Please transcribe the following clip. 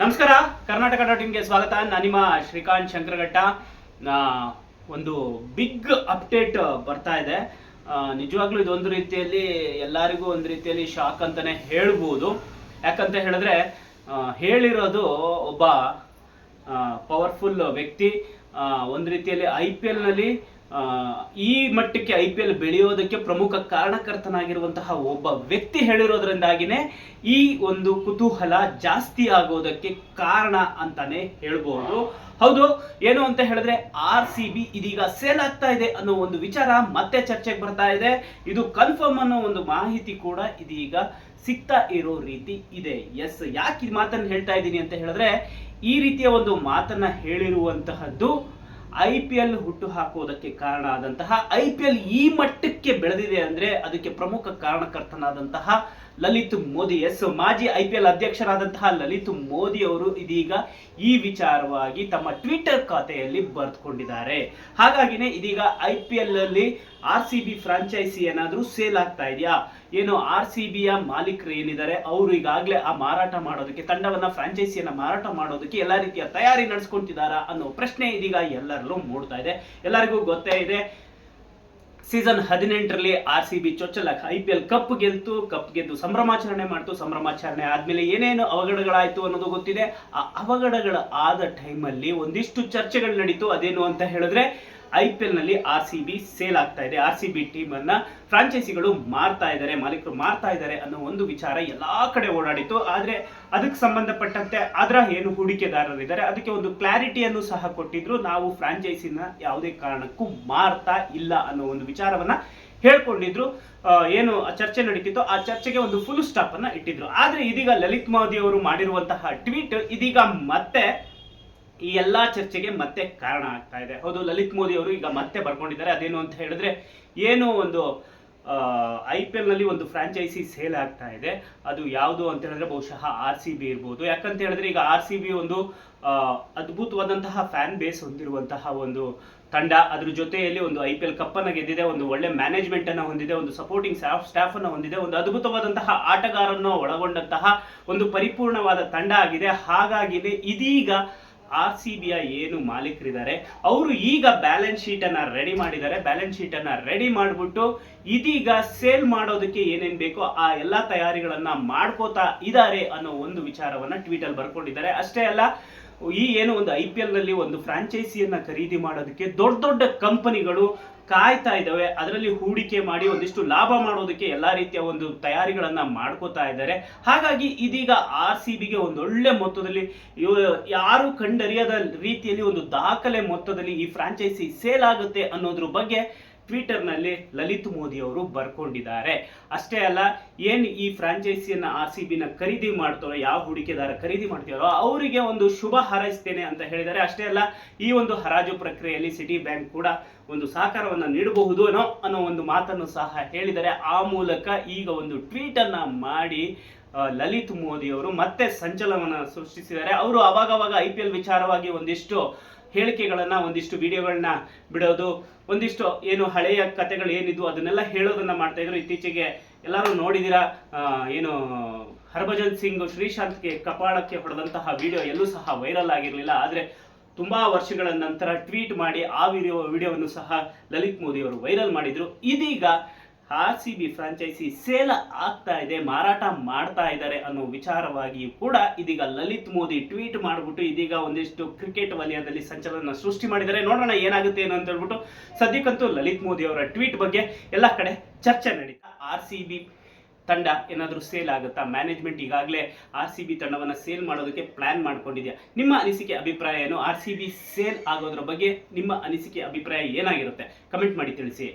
ನಮಸ್ಕಾರ, ಕರ್ನಾಟಕ ಡಾಟ್ ಇನ್ಗೆ ಸ್ವಾಗತ. ನಾನು ನಿಮ್ಮ ಶ್ರೀಕಾಂತ್ ಶಂಕರಘಟ್ಟ. ಒಂದು ಬಿಗ್ ಅಪ್ಡೇಟ್ ಬರ್ತಾ ಇದೆ. ನಿಜವಾಗ್ಲೂ ಇದೊಂದು ರೀತಿಯಲ್ಲಿ ಎಲ್ಲರಿಗೂ ಒಂದು ರೀತಿಯಲ್ಲಿ ಶಾಕ್ ಅಂತಾನೆ ಹೇಳ್ಬೋದು. ಯಾಕಂತ ಹೇಳಿದ್ರೆ ಹೇಳಿರೋದು ಒಬ್ಬ ಪವರ್ಫುಲ್ ವ್ಯಕ್ತಿ. ಒಂದು ರೀತಿಯಲ್ಲಿ ಐ ಪಿ ಎಲ್ನಲ್ಲಿ ಈ ಮಟ್ಟಕ್ಕೆ ಐ ಪಿ ಎಲ್ ಬೆಳೆಯೋದಕ್ಕೆ ಪ್ರಮುಖ ಕಾರಣಕರ್ತನಾಗಿರುವಂತಹ ಒಬ್ಬ ವ್ಯಕ್ತಿ ಹೇಳಿರೋದ್ರಿಂದಾಗಿನೇ ಈ ಒಂದು ಕುತೂಹಲ ಜಾಸ್ತಿ ಆಗೋದಕ್ಕೆ ಕಾರಣ ಅಂತಾನೆ ಹೇಳ್ಬೋದು. ಹೌದು, ಏನು ಅಂತ ಹೇಳಿದ್ರೆ ಆರ್ ಸಿ ಬಿ ಇದೀಗ ಸೇಲ್ ಆಗ್ತಾ ಇದೆ ಅನ್ನೋ ಒಂದು ವಿಚಾರ ಮತ್ತೆ ಚರ್ಚೆಗೆ ಬರ್ತಾ ಇದೆ. ಇದು ಕನ್ಫರ್ಮ್ ಅನ್ನೋ ಒಂದು ಮಾಹಿತಿ ಕೂಡ ಇದೀಗ ಸಿಗ್ತಾ ಇರೋ ರೀತಿ ಇದೆ. ಎಸ್ ಯಾಕೆ ಈ ಮಾತನ್ನು ಹೇಳ್ತಾ ಇದ್ದೀನಿ ಅಂತ ಹೇಳಿದ್ರೆ ಈ ರೀತಿಯ ಒಂದು ಮಾತನ್ನ ಹೇಳಿರುವಂತಹದ್ದು ಐ ಪಿ ಎಲ್ ಹುಟ್ಟು ಹಾಕುವುದಕ್ಕೆ ಕಾರಣ ಆದಂತಹ, ಐ ಪಿ ಎಲ್ ಈ ಮಟ್ಟಕ್ಕೆ ಬೆಳೆದಿದೆ ಅಂದ್ರೆ ಅದಕ್ಕೆ ಪ್ರಮುಖ ಕಾರಣಕರ್ತನಾದಂತಹ ಲಲಿತ್ ಮೋದಿ, ಎಸ್ ಮಾಜಿ ಐ ಪಿ ಎಲ್ ಅಧ್ಯಕ್ಷರಾದಂತಹ ಲಲಿತ್ ಮೋದಿ ಅವರು ಇದೀಗ ಈ ವಿಚಾರವಾಗಿ ತಮ್ಮ ಟ್ವಿಟರ್ ಖಾತೆಯಲ್ಲಿ ಬರೆದುಕೊಂಡಿದ್ದಾರೆ. ಹಾಗಾಗಿನೇ ಇದೀಗ ಐ ಪಿ ಎಲ್ ಅಲ್ಲಿ ಆರ್ ಸಿ ಬಿ ಫ್ರಾಂಚೈಸಿ ಏನಾದರೂ ಸೇಲ್ ಆಗ್ತಾ ಇದೆಯಾ? ಏನು ಆರ್ ಸಿ ಬಿಯ ಮಾಲೀಕರು ಏನಿದ್ದಾರೆ? ಅವರು ಈಗಾಗಲೇ ಆ ಮಾರಾಟ ಮಾಡೋದಕ್ಕೆ, ತಂಡವನ್ನ ಫ್ರಾಂಚೈಸಿಯನ್ನ ಮಾರಾಟ ಮಾಡೋದಕ್ಕೆ ಎಲ್ಲ ರೀತಿಯ ತಯಾರಿ ನಡೆಸ್ಕೊಂತಿದ್ದಾರಾ ಅನ್ನೋ ಪ್ರಶ್ನೆ ಇದೀಗ ಎಲ್ಲರಲ್ಲೂ ಮೂಡ್ತಾ ಇದೆ. ಎಲ್ಲರಿಗೂ ಗೊತ್ತೇ ಇದೆ ಸೀಸನ್ ಹದಿನೆಂಟರಲ್ಲಿ ಆರ್ ಸಿ ಬಿ ಚೊಚ್ಚಲ ಐ ಪಿ ಎಲ್ ಕಪ್ ಗೆಲ್ತು ಕಪ್ ಗೆದ್ದು ಸಂಭ್ರಮಾಚರಣೆ ಮಾಡ್ತು. ಸಂಭ್ರಮಾಚರಣೆ ಆದ್ಮೇಲೆ ಏನೇನು ಅವಘಡಗಳಾಯ್ತು ಅನ್ನೋದು ಗೊತ್ತಿದೆ. ಆ ಅವಘಡಗಳ ಆದ ಟೈಮಲ್ಲಿ ಒಂದಿಷ್ಟು ಚರ್ಚೆಗಳು ನಡೀತು. ಅದೇನು ಅಂತ ಹೇಳಿದ್ರೆ ಐ ಪಿ ಎಲ್ನಲ್ಲಿ ಆರ್ ಸಿ ಬಿ ಸೇಲ್ ಆಗ್ತಾ ಇದೆ. ಆರ್ ಸಿ ಬಿ ಟೀಮ್ ಅನ್ನ ಫ್ರಾಂಚೈಸಿಗಳು ಮಾರ್ತಾ ಇದ್ದಾರೆ, ಮಾಲೀಕರು ಮಾರ್ತಾ ಇದ್ದಾರೆ ಅನ್ನೋ ಒಂದು ವಿಚಾರ ಎಲ್ಲಾ ಕಡೆ ಓಡಾಡಿತ್ತು. ಆದ್ರೆ ಅದಕ್ಕೆ ಸಂಬಂಧಪಟ್ಟಂತೆ ಅದರ ಏನು ಹೂಡಿಕೆದಾರರಿದ್ದಾರೆ, ಅದಕ್ಕೆ ಒಂದು ಕ್ಲಾರಿಟಿಯನ್ನು ಸಹ ಕೊಟ್ಟಿದ್ರು. ನಾವು ಫ್ರಾಂಚೈಸಿನ ಯಾವುದೇ ಕಾರಣಕ್ಕೂ ಮಾರ್ತಾ ಇಲ್ಲ ಅನ್ನೋ ಒಂದು ವಿಚಾರವನ್ನ ಹೇಳ್ಕೊಂಡಿದ್ರು. ಏನು ಆ ಚರ್ಚೆ ನಡೀತಿತ್ತು. ಆ ಚರ್ಚೆಗೆ ಒಂದು ಫುಲ್ ಸ್ಟಾಪ್ ಅನ್ನ ಇಟ್ಟಿದ್ರು. ಆದ್ರೆ ಇದೀಗ ಲಲಿತ್ ಮೋದಿ ಅವರು ಮಾಡಿರುವಂತಹ ಟ್ವೀಟ್ ಇದೀಗ ಮತ್ತೆ ಈ ಎಲ್ಲಾ ಚರ್ಚೆಗೆ ಮತ್ತೆ ಕಾರಣ ಆಗ್ತಾ ಇದೆ. ಹೌದು, ಲಲಿತ್ ಮೋದಿ ಅವರು ಈಗ ಮತ್ತೆ ಬರ್ಕೊಂಡಿದ್ದಾರೆ. ಅದೇನು ಅಂತ ಹೇಳಿದ್ರೆ, ಏನು ಒಂದು ಐ ಪಿ ಎಲ್ನಲ್ಲಿ ಒಂದು ಫ್ರಾಂಚೈಸಿ ಸೇಲ್ ಆಗ್ತಾ ಇದೆ. ಅದು ಯಾವುದು ಅಂತ ಹೇಳಿದ್ರೆ ಬಹುಶಃ ಆರ್ ಸಿ ಬಿ ಇರ್ಬೋದು. ಯಾಕಂತ ಹೇಳಿದ್ರೆ ಈಗ ಆರ್ ಸಿ ಬಿ ಒಂದು ಅದ್ಭುತವಾದಂತಹ ಫ್ಯಾನ್ ಬೇಸ್ ಹೊಂದಿರುವಂತಹ ಒಂದು ತಂಡ. ಅದ್ರ ಜೊತೆಯಲ್ಲಿ ಒಂದು ಐ ಪಿ ಎಲ್ ಕಪ್ಪನ್ನು ಗೆದ್ದಿದೆ, ಒಂದು ಒಳ್ಳೆ ಮ್ಯಾನೇಜ್ಮೆಂಟ್ ಅನ್ನ ಹೊಂದಿದೆ, ಒಂದು ಸಪೋರ್ಟಿಂಗ್ ಸ್ಟಾಫ್ ಸ್ಟಾಫ್ ಅನ್ನ ಹೊಂದಿದೆ, ಒಂದು ಅದ್ಭುತವಾದಂತಹ ಆಟಗಾರನ್ನು ಒಳಗೊಂಡಂತಹ ಒಂದು ಪರಿಪೂರ್ಣವಾದ ತಂಡ ಆಗಿದೆ. ಹಾಗಾಗಿ ಇದೀಗ ಆರ್ ಸಿ ಬಿಯ ಏನು ಮಾಲೀಕರಿದ್ದಾರೆ, ಅವರು ಈಗ ಬ್ಯಾಲೆನ್ಸ್ ಶೀಟ್ ಅನ್ನ ರೆಡಿ ಮಾಡಿದ್ದಾರೆ. ಬ್ಯಾಲೆನ್ಸ್ ಶೀಟ್ ಅನ್ನ ರೆಡಿ ಮಾಡಿಬಿಟ್ಟು ಇದೀಗ ಸೇಲ್ ಮಾಡೋದಕ್ಕೆ ಏನೇನ್ ಬೇಕೋ ಆ ಎಲ್ಲಾ ತಯಾರಿಗಳನ್ನ ಮಾಡ್ಕೋತಾ ಇದ್ದಾರೆ ಅನ್ನೋ ಒಂದು ವಿಚಾರವನ್ನ ಟ್ವೀಟಲ್ಲಿ ಬರ್ಕೊಂಡಿದ್ದಾರೆ. ಅಷ್ಟೇ ಅಲ್ಲ, ಈ ಏನು ಒಂದು ಐ ಪಿ ಎಲ್ನಲ್ಲಿ ಒಂದು ಫ್ರಾಂಚೈಸಿಯನ್ನ ಖರೀದಿ ಮಾಡೋದಕ್ಕೆ ದೊಡ್ಡ ದೊಡ್ಡ ಕಂಪನಿಗಳು ಕಾಯ್ತಾ ಇದ್ದಾವೆ, ಅದರಲ್ಲಿ ಹೂಡಿಕೆ ಮಾಡಿ ಒಂದಿಷ್ಟು ಲಾಭ ಮಾಡೋದಕ್ಕೆ ಎಲ್ಲ ರೀತಿಯ ಒಂದು ತಯಾರಿಗಳನ್ನ ಮಾಡ್ಕೋತಾ ಇದ್ದಾರೆ. ಹಾಗಾಗಿ ಇದೀಗ ಆರ್ ಸಿ ಬಿಗೆ ಒಂದು ಒಳ್ಳೆ ಮೊತ್ತದಲ್ಲಿ ಯಾರು ಕಂಡರಿಯದ ರೀತಿಯಲ್ಲಿ ಒಂದು ದಾಖಲೆ ಮೊತ್ತದಲ್ಲಿ ಈ ಫ್ರಾಂಚೈಸಿ ಸೇಲ್ ಆಗುತ್ತೆ ಅನ್ನೋದ್ರ ಬಗ್ಗೆ ಟ್ವಿಟರ್ನಲ್ಲಿ ಲಲಿತ್ ಮೋದಿ ಅವರು ಬರ್ಕೊಂಡಿದ್ದಾರೆ. ಅಷ್ಟೇ ಅಲ್ಲ, ಏನು ಈ ಫ್ರಾಂಚೈಸಿಯನ್ನ ಆರ್ ಸಿ ಬಿನ ಖರೀದಿ ಮಾಡ್ತಾರೋ, ಯಾವ ಹೂಡಿಕೆದಾರ ಖರೀದಿ ಮಾಡ್ತಾರೋ ಅವರಿಗೆ ಒಂದು ಶುಭ ಹಾರೈಸ್ತೇನೆ ಅಂತ ಹೇಳಿದ್ದಾರೆ. ಅಷ್ಟೇ ಅಲ್ಲ, ಈ ಒಂದು ಹರಾಜು ಪ್ರಕ್ರಿಯೆಯಲ್ಲಿ ಸಿಟಿ ಬ್ಯಾಂಕ್ ಕೂಡ ಒಂದು ಸಹಕಾರವನ್ನು ನೀಡಬಹುದು ಅನ್ನೋ ಅನ್ನೋ ಒಂದು ಮಾತನ್ನು ಸಹ ಹೇಳಿದ್ದಾರೆ. ಆ ಮೂಲಕ ಈಗ ಒಂದು ಟ್ವೀಟ್ ಅನ್ನ ಮಾಡಿ ಲಲಿತ್ ಮೋದಿ ಅವರು ಮತ್ತೆ ಸಂಚಲನವನ್ನು ಸೃಷ್ಟಿಸಿದ್ದಾರೆ. ಅವರು ಅವಾಗವಾಗ ಐ ಪಿ ಎಲ್ ವಿಚಾರವಾಗಿ ಒಂದಿಷ್ಟು ಹೇಳಿಕೆಗಳನ್ನ ಒಂದಿಷ್ಟು ವಿಡಿಯೋಗಳನ್ನ ಬಿಡೋದು, ಒಂದಿಷ್ಟು ಏನು ಹಳೆಯ ಕಥೆಗಳು ಏನಿದ್ವು ಅದನ್ನೆಲ್ಲ ಹೇಳೋದನ್ನ ಮಾಡ್ತಾಯಿದ್ರು ಇತ್ತೀಚೆಗೆ ಎಲ್ಲರೂ ನೋಡಿದಿರಾ ಏನು ಹರ್ಭಜನ್ ಸಿಂಗ್ ಶ್ರೀಶಾಂತ್ಗೆ ಕಪಾಳಕ್ಕೆ ಹೊಡೆದಂತಹ ವಿಡಿಯೋ ಎಲ್ಲೂ ಸಹ ವೈರಲ್ ಆಗಿರಲಿಲ್ಲ. ಆದ್ರೆ ತುಂಬಾ ವರ್ಷಗಳ ನಂತರ ಟ್ವೀಟ್ ಮಾಡಿ ಆ ವಿಡಿಯೋ, ವಿಡಿಯೋವನ್ನು ಸಹ ಲಲಿತ್ ಮೋದಿ ಅವರು ವೈರಲ್ ಮಾಡಿದ್ರು. ಇದೀಗ R C B franchise sale ಆಗ್ತಾ ಇದೆ, ಮಾರಾಟ ಮಾಡ್ತಾ ಇದ್ದಾರೆ ಅನ್ನೋ ವಿಚಾರವಾಗಿಯೂ ಕೂಡ ಇದೀಗ ಲಲಿತ್ ಮೋದಿ ಟ್ವೀಟ್ ಮಾಡಿಬಿಟ್ಟು ಇದೀಗ ಒಂದಿಷ್ಟು ಕ್ರಿಕೆಟ್ ವಲಯದಲ್ಲಿ ಸಂಚಲನ ಸೃಷ್ಟಿ ಮಾಡಿದ್ದಾರೆ. ನೋಡೋಣ ಏನಾಗುತ್ತೆ ಏನು ಅಂತ ಹೇಳ್ಬಿಟ್ಟು ಸದ್ಯಕ್ಕಂತೂ ಲಲಿತ್ ಮೋದಿ ಅವರ ಟ್ವೀಟ್ ಬಗ್ಗೆ ಎಲ್ಲ ಕಡೆ ಚರ್ಚೆ ನಡೀತಾ ಆರ್ ಸಿ ಬಿ ತಂಡ ಏನಾದರೂ ಸೇಲ್ ಆಗುತ್ತಾ? ಮ್ಯಾನೇಜ್ಮೆಂಟ್ ಈಗಾಗಲೇ ಆರ್ ಸಿ ಬಿ ತಂಡವನ್ನು ಸೇಲ್ ಮಾಡೋದಕ್ಕೆ ಪ್ಲಾನ್ ಮಾಡ್ಕೊಂಡಿದೆಯಾ? ನಿಮ್ಮ ಅನಿಸಿಕೆ, ಅಭಿಪ್ರಾಯ ಏನು? ಆರ್ ಸಿ ಬಿ ಸೇಲ್ ಆಗೋದ್ರ ಬಗ್ಗೆ ನಿಮ್ಮ ಅನಿಸಿಕೆ, ಅಭಿಪ್ರಾಯ ಏನಾಗಿರುತ್ತೆ? ಕಮೆಂಟ್ ಮಾಡಿ ತಿಳಿಸಿ.